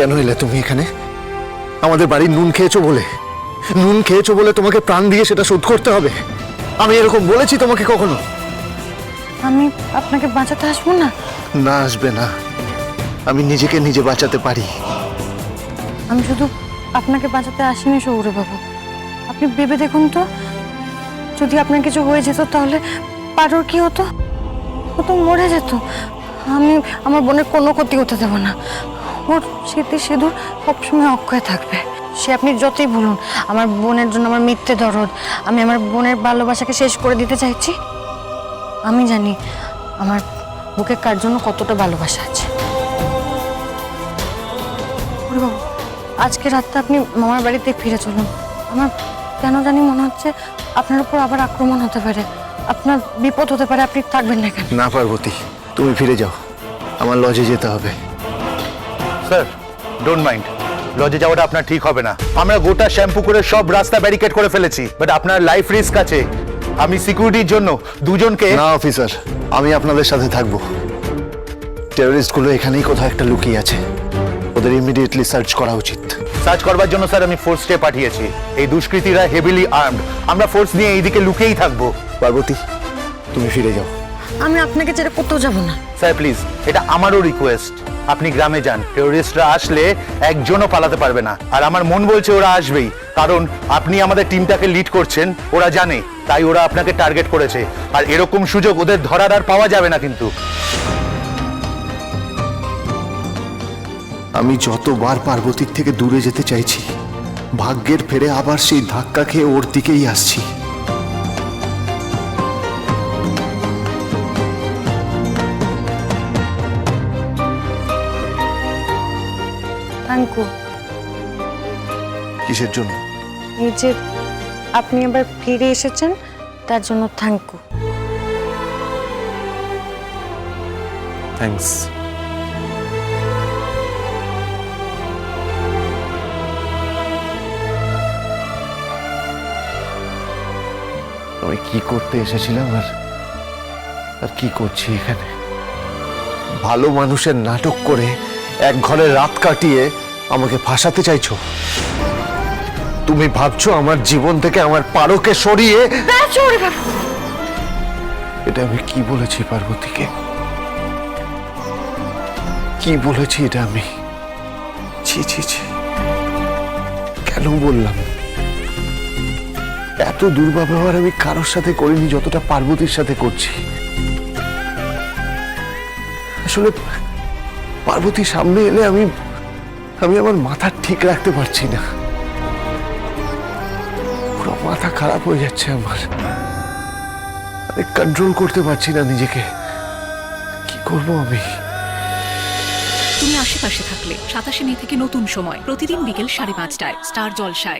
কেন এলে তুমি এখানে? আমাদের বাড়ির নুন খেয়েছো বলে। নুন খেয়েছো বলে তোমাকে প্রাণ দিয়ে সেটা শোধ করতে হবে। আমি এরকম বলেছি তোমাকে কখনো। আমি আপনাকে বাঁচাতে আসব না? না আসবে না। আমি নিজেকে নিজে বাঁচাতে পারি। আমি শুধু আপনাকে বাঁচাতে আসিনি সৌরে বাবু। আপনি ভেবে দেখুন তো। যদি আপনার কিছু হয়ে যেত তাহলে পারোর কি হতো? ও তো মরে যেত। আমি আমার বোনের কোনো ক্ষতি হতে দেবো না। ওর স্মৃতি সিঁদুর সবসময় অক্ষয় থাকবে। সে আপনি যতই বলুন, আমার বোনের জন্য আমার মিথ্যে দরদ, আমি আমার বোনের ভালোবাসাকে শেষ করে দিতে চাইছি। আমি জানি আমার বুকে কার জন্য কতটা ভালোবাসা আছে। আজকে রাতটা আপনি মামার বাড়িতে ফিরে চলুন। আমার কেন জানি মনে হচ্ছে আপনার উপর আবার আক্রমণ হতে পারে। আপনার বিপদ হতে পারে, আপনি থাকবেন না কেন না, পার্বতী, তুমি ফিরে যাও। আমার লজে যেতে হবে। স্যার ডোন্ট মাইন্ড লজে যাওয়াটা আপনার ঠিক হবে না। আমরা গোটা শ্যাম্পু করে সব রাস্তা ব্যারিকেড করে ফেলেছি বাট আপনার লাইফ রিস্ক আছে। আমি সিকিউরিটির জন্য দুজনকে না অফিসার আমি আপনাদের সাথে থাকব। টেররিস্টগুলো এখানেই কোথাও একটা লুকিয়ে আছে। ওদের ইমিডিয়েটলি সার্চ করা উচিত। সার্চ করবার জন্য স্যার আমি ফোর্সটে পাঠিয়েছি। এই দুষ্কৃতীরা হেভিলি আর্মড আমরা ফোর্স নিয়ে এইদিকে লুকিয়েই থাকব। পার্বতী তুমি ফিরে যাও। আমি আপনাকে ছেড়ে কোথাও যাব না। স্যার প্লিজ এটা আমারও রিকোয়েস্ট আপনি গ্রামে যান। টেররিস্টরা আসলে একজনও পালাতে পারবে না। আর আমার মন বলছে ওরা আসবেই। কারণ আপনি আমাদের টিমটাকে লিড করছেন, ওরা জানে। তাই ওরা আপনাকে টার্গেট করেছে। আর এরকম সুযোগ ওদের ধরার আর পাওয়া যাবে না কিন্তু। আমি যতবার পার্বতীর থেকে দূরে যেতে চাইছি, ভাগ্যের ফেরে আবার সেই ধাক্কা খেয়ে ওর দিকেই আসছি। থ্যাংক ইউ কিসের জন্য? এই যে আপনি আবার ফিরে এসেছেন তার জন্য থ্যাংক ইউ থ্যাঙ্কস। আমি কি করতে এসেছিলাম আর আর কি করছি এখানে? ভালো মানুষের নাটক করে এক ঘরে রাত কাটিয়ে আমাকে ফাঁসাতে চাইছো? তুমি ভাবছ আমার জীবন থেকে আমার পারকে সরিয়ে এটা আমি কি বলেছি পার্বতীকে? কি বলেছি এটা আমি? ছি ছি ছি। কেন বললাম? এত দুর্ব্যবহার আমি কারোর সাথে করিনি, যতটা পার্বতীর সাথে করছি। আসলে পার্বতী সামনে এলে আমি আমি আমার মাথা ঠিক রাখতে পারছি না। পুরো মাথা খারাপ হয়ে যাচ্ছে আমার। আমি কন্ট্রোল করতে পারছি না নিজেকে। কি করব আমি? তুমি আশেপাশে থাকলে সাতাশে মে থেকে নতুন সময়। প্রতিদিন বিকেল সাড়ে পাঁচটায়, স্টার জলসায়।